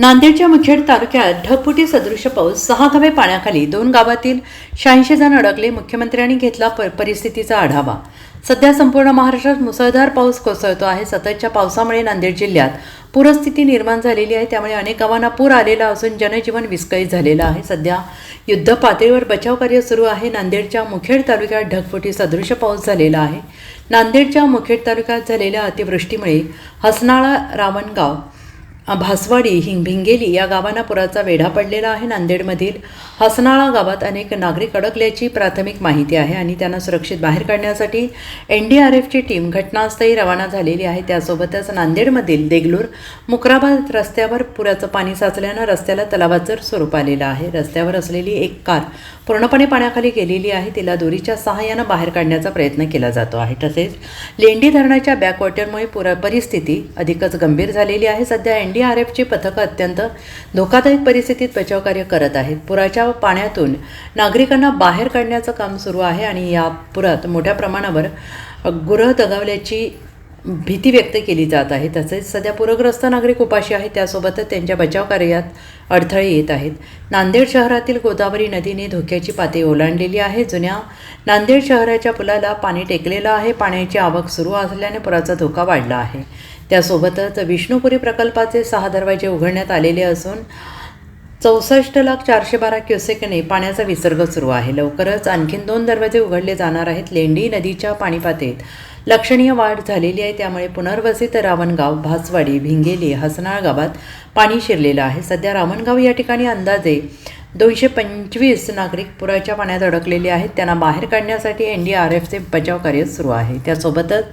नांदेडच्या मुखेड तालुक्यात ढगफुटी सदृश पाऊस सहा गावे पाण्याखाली दोन गावातील शहाऐंशी जण अडकले. मुख्यमंत्र्यांनी घेतला परिस्थितीचा आढावा. सध्या संपूर्ण महाराष्ट्रात मुसळधार पाऊस कोसळतो आहे. सततच्या पावसामुळे नांदेड जिल्ह्यात पूरस्थिती निर्माण झालेली आहे. त्यामुळे अनेक गावांना पूर आलेला असून जनजीवन विस्कळीत झालेलं आहे. सध्या युद्ध पातळीवर बचाव कार्य सुरू आहे. नांदेडच्या मुखेड तालुक्यात ढगफुटी सदृश पाऊस झालेला आहे. नांदेडच्या मुखेड तालुक्यात झालेल्या अतिवृष्टीमुळे हसनाळा रावणगाव भासवाडी हिंग भिंगेली या गावांना पुराचा वेढा पडलेला आहे. नांदेडमधील हसनाळा गावात अनेक नागरिक अडकल्याची प्राथमिक माहिती आहे आणि त्यांना सुरक्षित बाहेर काढण्यासाठी एन डी आर एफची टीम घटनास्थळी रवाना झालेली आहे. त्यासोबतच नांदेडमधील देगलूर मुक्राबाद रस्त्यावर पुराचं पाणी साचल्यानं रस्त्याला तलावाचं स्वरूप आलेलं आहे. रस्त्यावर असलेली एक कार पूर्णपणे पाण्याखाली गेलेली आहे. तिला दोरीच्या सहाय्यानं बाहेर काढण्याचा प्रयत्न केला जातो आहे. तसेच लेंडी धरणाच्या बॅकवॉटरमुळे पुरा परिस्थिती अधिकच गंभीर झालेली आहे. सध्या एन डी आर एफची पथकं अत्यंत धोकादायक परिस्थितीत बचावकार्य करत आहेत. पुराच्या पाण्यातून नागरिकांना बाहेर काढण्याचं काम सुरू आहे आणि या पुरात मोठ्या प्रमाणावर गुरं दगावल्याची भीती व्यक्त केली जात आहे. तसेच सध्या पूरग्रस्त नागरिक उपाशी आहेत. त्यासोबतच त्यांच्या बचाव कार्यात अडथळे येत आहेत. नांदेड शहरातील गोदावरी नदीने धोक्याची पातळी ओलांडलेली आहे. जुन्या नांदेड शहराच्या पुलाला पाणी टेकलेलं आहे. पाण्याची आवक सुरू असल्याने पुराचा धोका वाढला आहे. त्यासोबतच विष्णुपुरी प्रकल्पाचे सहा दरवाजे उघडण्यात आलेले असून चौसष्ट लाख चारशे बारा क्युसेकने पाण्याचा विसर्ग सुरू आहे. लवकरच आणखीन दोन दरवाजे उघडले जाणार आहेत. लेंडी नदीच्या पाणीपातळीत लक्षणीय वाढ झालेली आहे. त्यामुळे पुनर्वसित रावणगाव भासवाडी भिंगेली हसनाळ गावात पाणी शिरलेलं आहे. सध्या रावणगाव या ठिकाणी अंदाजे दोनशे पंचवीस नागरिक पुराच्या पाण्यात अडकलेले आहेत. त्यांना बाहेर काढण्यासाठी एन डी आर एफचे बचाव कार्य सुरू आहे. त्यासोबतच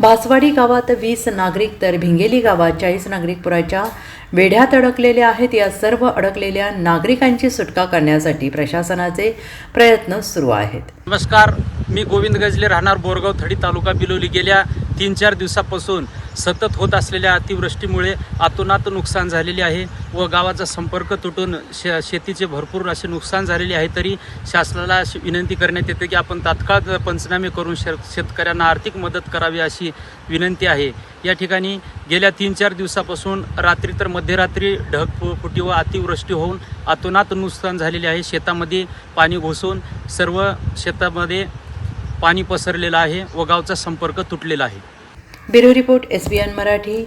भासवाडी गावात वीस नागरिक तर भिंगेली गावात चाळीस नागरिक पुराच्या वेढ्यात अडकलेले आहेत. या सर्व अडकलेल्या नागरिकांची सुटका करण्यासाठी प्रशासनाचे प्रयत्न सुरू आहेत. नमस्कार. मी गोविंद गजले राहणार बोरगाव थडी तालुका बिलोली. गेल्या तीन चार दिवसापासून सतत होत असलेल्या अतिवृष्टीमुळे अतोनात नुकसान झालेले आहे व गावाचा संपर्क तुटून शे शेतीचे भरपूर असे नुकसान झालेले आहे. तरी शासनाला अशी विनंती करण्यात येते की आपण तात्काळ पंचनामे करून शे शेतकऱ्यांना आर्थिक मदत करावी अशी विनंती आहे. या ठिकाणी गेल्या तीन चार दिवसापासून रात्री तर मध्यरात्री ढग फुटी व अतिवृष्टी होऊन अतोनात नुकसान झालेले आहे. शेतामध्ये पाणी घुसून सर्व शेतामध्ये पाणी पसरलेलं आहे व गावचा संपर्क तुटलेला आहे. Bureau report S B N Marathi.